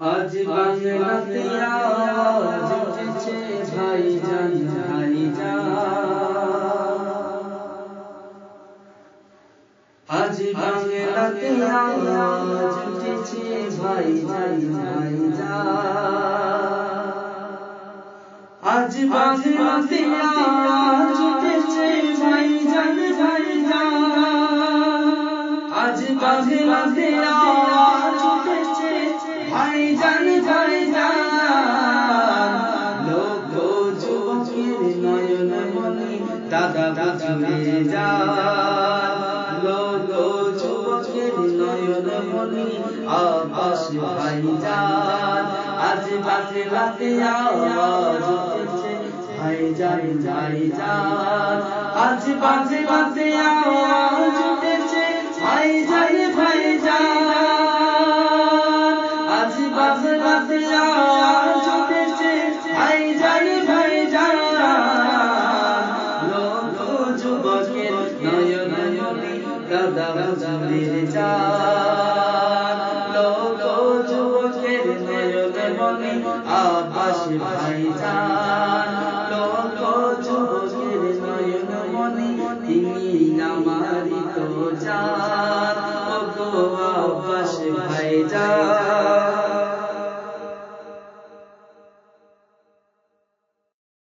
আজ বাংলাতে আওয়াজ উঠেছে ভাই জান ভাই জান আজ বাংলাতে আওয়াজ উঠেছে ভাই জান ভাই জান আজ বাংলাতে আওয়াজ উঠেছে ভাই জান ভাই জান আজ বাংলাতে আওয়াজ দাদা বুঝিয়ে যা যুবকের নয়ন মনি আবাস ভাই জান আজ বাংলাতে আওয়াজ উঠেছে, ভাই যাই যাই আজ বাংলাতে আওয়াজ যুবকের নয়ন মনি দাদা হুজুরের জান লোক যুবকের নয়ন মনি আবাস ভাই জান লোক যুবকের নয়ন মনি তিনি আমারি তো জান ও গো আবাস ভাই জান